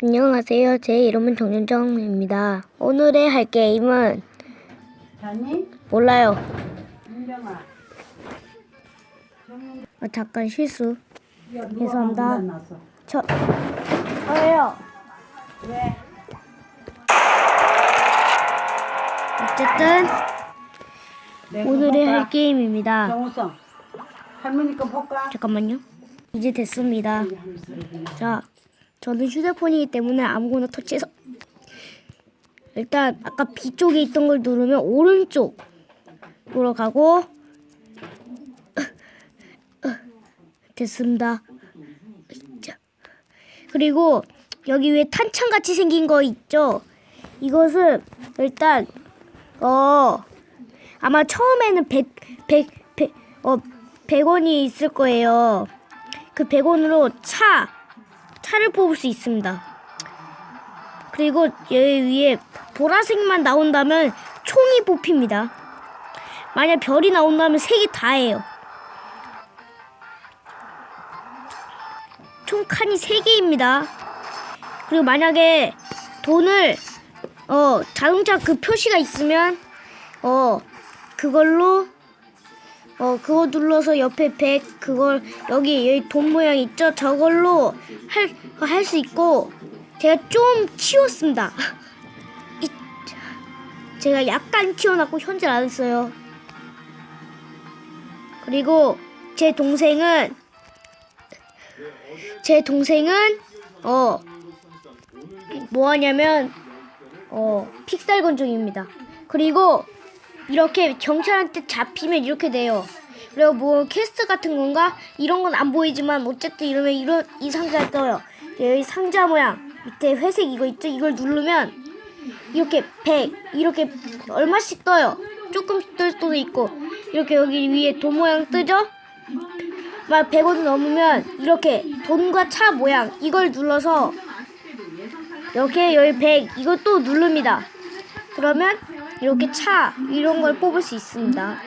안녕하세요. 제 이름은 정윤정입니다. 오늘의 할 게임은 자니? 몰라요. 민경아. 아, 잠깐 실수. 야, 누가 죄송합니다. 방금 났어? 저 저예요. 왜? 어쨌든 내거 오늘의 볼까? 할 게임입니다. 정우성. 할머니 거 볼까? 잠깐만요. 이제 됐습니다. 자, 저는 휴대폰이기 때문에 아무거나 터치해서 일단 아까 B 쪽에 있던 걸 누르면 오른쪽으로 가고 됐습니다. 자, 그리고 여기 위에 탄창 같이 생긴 거 있죠? 이것은 일단 어 아마 처음에는 100, 100, 100, 어, 100원이 있을 거예요. 그 100원으로 차 차를 뽑을 수 있습니다. 그리고 여기 위에 보라색만 나온다면 총이 뽑힙니다. 만약 별이 나온다면 세개 다예요. 총 칸이 세 개입니다. 그리고 만약에 돈을 어 자동차 그 표시가 있으면 어 그걸로 어 그거 눌러서 옆에 100 그걸 여기 여기 돈 모양 있죠? 저걸로 할 할 수 있고 제가 좀 키웠습니다. 이, 제가 약간 키워놨고 현재 안 했어요. 그리고 제 동생은 제 동생은 어 뭐하냐면 어 픽셀 건중입니다. 그리고 이렇게 경찰한테 잡히면 이렇게 돼요. 그리고 뭐 퀘스트 같은 건가 이런 건 안 보이지만 어쨌든 이러면 이런 이 상자에 떠요. 여기 상자 모양 밑에 회색 이거 있죠? 이걸 누르면 이렇게 100 이렇게 얼마씩 떠요. 조금씩 뜰 수도 있고 이렇게 여기 위에 돈 모양 뜨죠? 막 100원 넘으면 이렇게 돈과 차 모양 이걸 눌러서 이렇게 여기 100 이걸 또 누릅니다. 그러면 이렇게 차 이런 걸 뽑을 수 있습니다.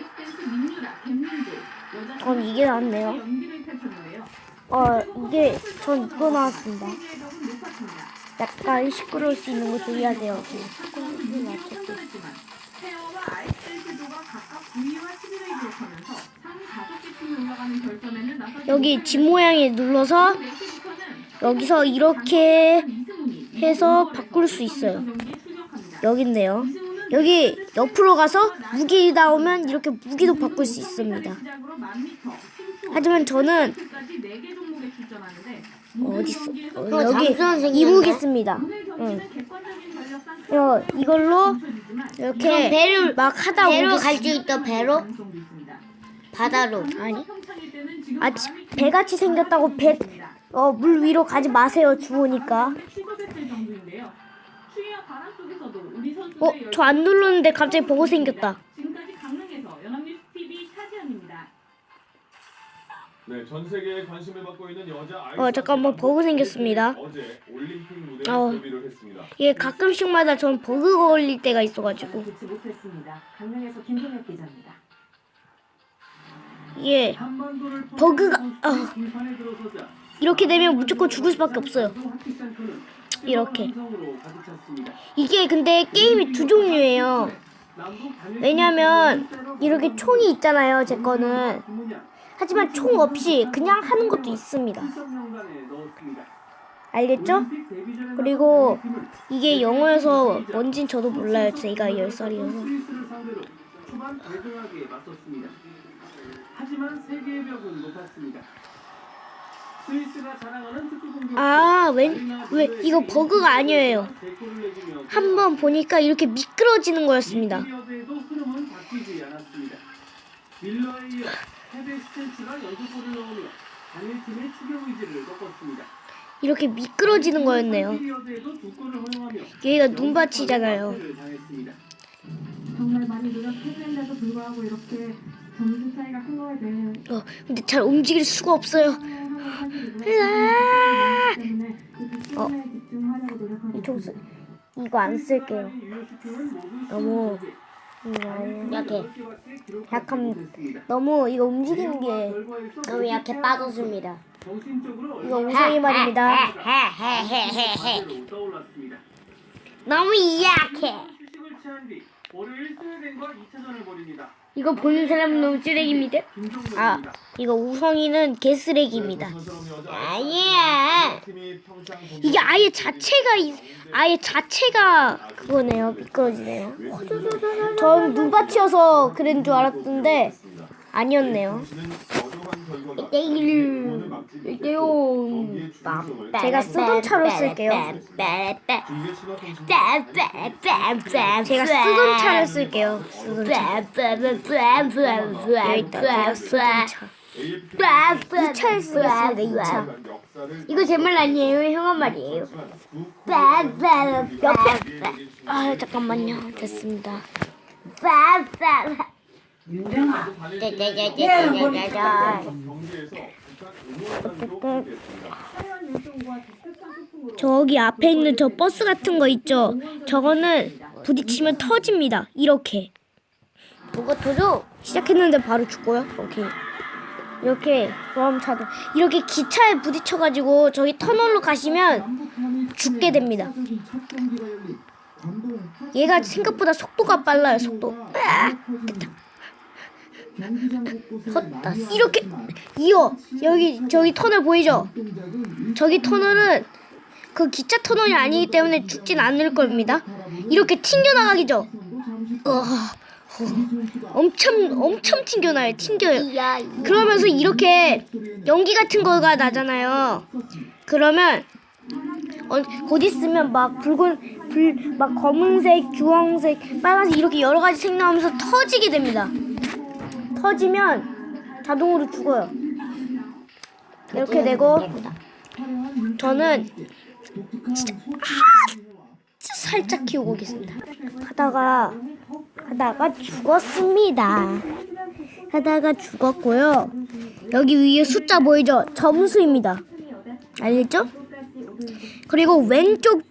전 이게 나왔네요. 어 이게 전 이거 나왔습니다. 약간 시끄러울 수 있는 거 조심해야 돼요. 여기 집 모양에 눌러서 여기서 이렇게 해서 바꿀 수 있어요. 여기 있네요. 여기 옆으로 가서 무기 나오면 이렇게 무기도 바꿀 수 있습니다. 하지만 저는 어, 어디 있어? 어, 여기 이무기 씁니다. 응. 어, 이걸로 이렇게 배를 막 하다 배로 갈 수 있다 배로 바다로 아니 아 지- 배같이 생겼다고 배 어 물 위로 가지 마세요 주우니까 어 저 안 눌렀는데 갑자기 보고 생겼다 지금까지 강릉에서 연합뉴스 TV 차지연입니다. 네, 전 세계에 관심을 받고 있는 여자 아이스 어, 잠깐만, 버그 생겼습니다. 어제 올림픽 무대에 어. 데뷔를 했습니다. 이게 가끔씩마다 전 버그가 걸릴 때가 있어가지고 듣지 못했습니다. 강릉에서 김동엽 기자입니다. 한반도를 버그가 어, 이렇게 되면 무조건 죽을 수밖에 없어요 학기 센터는 습니다. 이게 근데 게임이 두 종류예요 왜냐면 이렇게 총이 있잖아요 제 거는 하지만 총 없이 그냥 하는 것도 있습니다. 알겠죠? 그리고 이게 영어여서 뭔진 저도 몰라요 제가 10살이어서 스위스를 상대로 초반 대등하게 맞섰습니다. 하지만 세계의 벽은 높았습니다. 아, 웬, 왜, 이거 버그가 아니에요. 한번 보니까 이렇게 미끄러지는 거였습니다. 이렇게 미끄러지는 거였네요. 여기가 눈밭이잖아요. 연패를 당했습니다. 정말 많이 노력했는데도 불구하고 이렇게 점수 차이가 큰 거에 대해 어, 근데 잘 움직일 수가 없어요. 어. 이쪽 쓰, 이거 안 쓸게요. 너무 음, 약해 약한 너무 이거 움직이는 게 너무 약해 빠졌습니다. 이거 우성이 말입니다. 너무 약해. 휴식을 취한 뒤 월요일 스웨덴과 2차전을 벌입니다. 이거 보는 사람은 너무 쓰레기입니다. 아. 이거 우성이는 개쓰레기입니다. 아니야. 이게 아예 자체가 이- 아예 자체가 그거네요. 미끄러지네요. 전 눈밭이어서 그런 줄 알았는데 아니었네요. 내일 일대용 제가 쓰던 차로 쓸게요. 제가 쓰던 차를 쓸게요. 쓰던 차. 여기 있다. 제가 쓰던 차. 이 차를 쓰겠습니다. 이 차. 이거 제 말 아니에요. 형아 말이에요. 아 잠깐만요. 됐습니다. 윤정아. 저기 앞에 있는 저 버스 같은 거 있죠? 저거는 부딪히면 터집니다. 이렇게. 그거 도둑. 시작했는데 바로 죽고요. 오케이. 이렇게 그럼 차도 이렇게 기차에 부딪혀가지고 저기 터널로 가시면 죽게 됩니다. 얘가 생각보다 속도가 빨라요. 속도. 헛다. 이렇게 이어 여기 저기 터널 보이죠? 저기 터널은 그 기차 터널이 아니기 때문에 죽진 않을 겁니다. 이렇게 튕겨 나가기죠. 어, 엄청 엄청 튕겨나요. 튕겨요. 야, 그러면서 이렇게 연기 같은 거가 나잖아요. 그러면 어, 곧 있으면 막 붉은 불 막 검은색, 주황색, 빨간색 이렇게 여러 가지 색 나오면서 터지게 됩니다. 터지면 자동으로 죽어요. 이렇게 되고 저는 진짜 아주 살짝 키우고 오겠습니다. 하다가 하다가 죽었습니다. 하다가 죽었고요. 여기 위에 숫자 보이죠? 점수입니다. 알겠죠? 그리고 왼쪽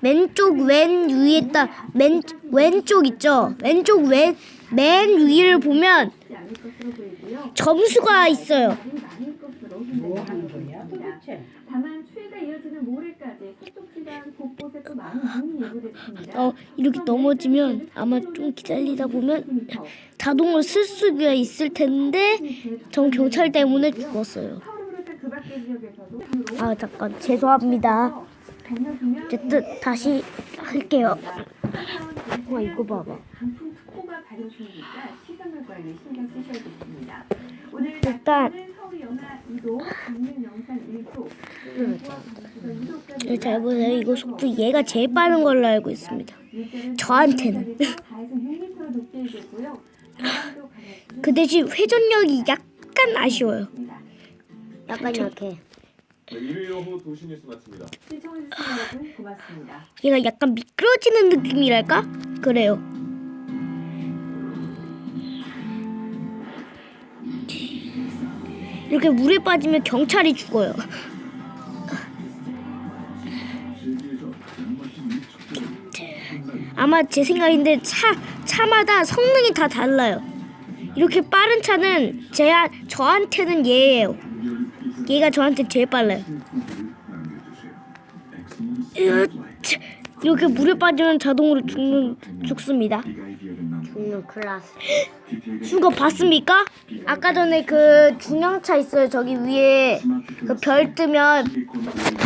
왼쪽 왼 위에 딱맨 왼쪽 있죠? 왼쪽 왼, 맨 위를 보면 점수가 있어요. 어, 이렇게 넘어지면 아마 좀 기다리다 보면 자동으로 쓸 수가 있을 텐데 전 경찰 때문에 죽었어요. 아 잠깐 죄송합니다. 어쨌든 다시 할게요. 와 이거 봐봐. 일단 낮에는 서울 영하 2도, 강릉 영상 1도, 영구와 강수가 2도까지 네, 잘 보세요. 이거 속도 얘가 제일 빠른 걸로 알고 있습니다. 저한테는. 그 대신 회전력이 약간 아쉬워요. 약간 이렇게. 네. 얘가 약간 미끄러지는 느낌이랄까? 그래요. 이렇게 물에 빠지면 경찰이 죽어요. 아마 제 생각인데 차 차마다 성능이 다 달라요. 이렇게 빠른 차는 제 저한테는 얘예요. 얘가 저한테 제일 빨라요. 이렇게 물에 빠지면 자동으로 죽는 죽습니다. 죽는 클라스. 죽은 거 봤습니까? 아까 전에 그 중형차 있어요. 저기 위에 그 별 뜨면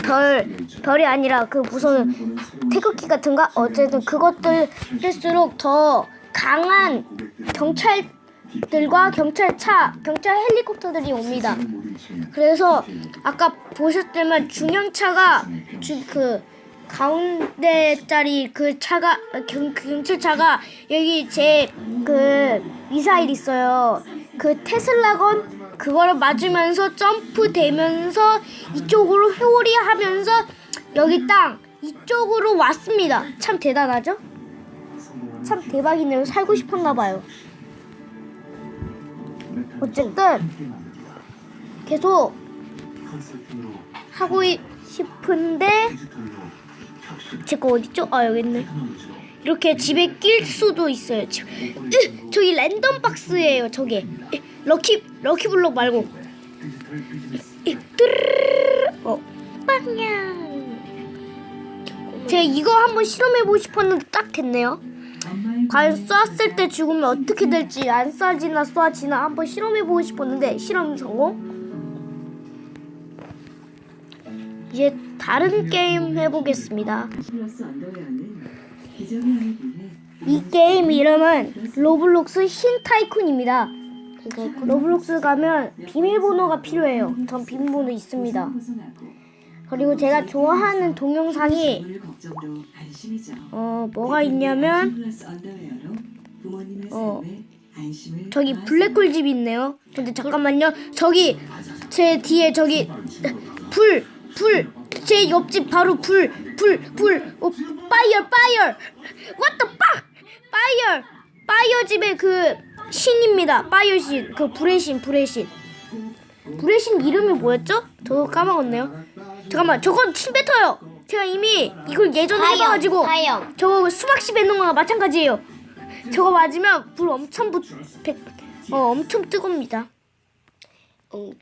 별 별이 아니라 그 무슨 태극기 같은가? 어쨌든 그것들 뜰수록 더 강한 경찰들과 경찰차, 경찰 헬리콥터들이 옵니다. 그래서 아까 보셨다면 중형차가 주, 그 가운데 짜리 그 차가 경, 경찰차가 여기 제 그 미사일 있어요. 그 테슬라건 그거를 맞으면서 점프 되면서 이쪽으로 회오리 하면서 여기 땅 이쪽으로 왔습니다. 참 대단하죠? 참 대박이네요. 살고 싶었나 봐요. 어쨌든 계속 하고 이- 싶은데 제 거 어딨죠? 아 여기 있네. 이렇게 집에 낄 수도 있어요. 집- 으, 저기 랜덤 박스예요. 저게 으, 럭키 럭키 블록 말고 어 빵냥 제가 이거 한번 실험해보고 싶었는데 딱 됐네요 과연 쐈을 때 죽으면 어떻게 될지 안 쏴지나 쏴지나 한번 실험해보고 싶었는데 실험 성공 이제 다른 게임 해보겠습니다 이 게임 이름은 로블록스 흰 타이쿤입니다 로블록스 가면 비밀번호가 필요해요 전 비밀번호 있습니다 그리고 제가 좋아하는 동영상이. 어 뭐가 있냐면 어. 저기. 블랙홀 집이 있네요. 근데 잠깐만요. 저기 제 뒤에 저기 불, 불. 제 옆집 바로 불, 불, 불. 어, 파이어, 파이어. What the fuck? 파이어. 파이어 집의 그 신입니다. 파이어 신. 그 불의 신, 불의 신. 불의 신 이름이 뭐였죠? 저 까먹었네요. 잠깐만, 저건 침 뱉어요. 제가 이미 이걸 예전에 해봐가지고 화염. 저거 수박씨 뱉는 거랑 마찬가지예요. 저거 맞으면 불 엄청 붙, 배, 어 엄청 뜨겁니다. 응,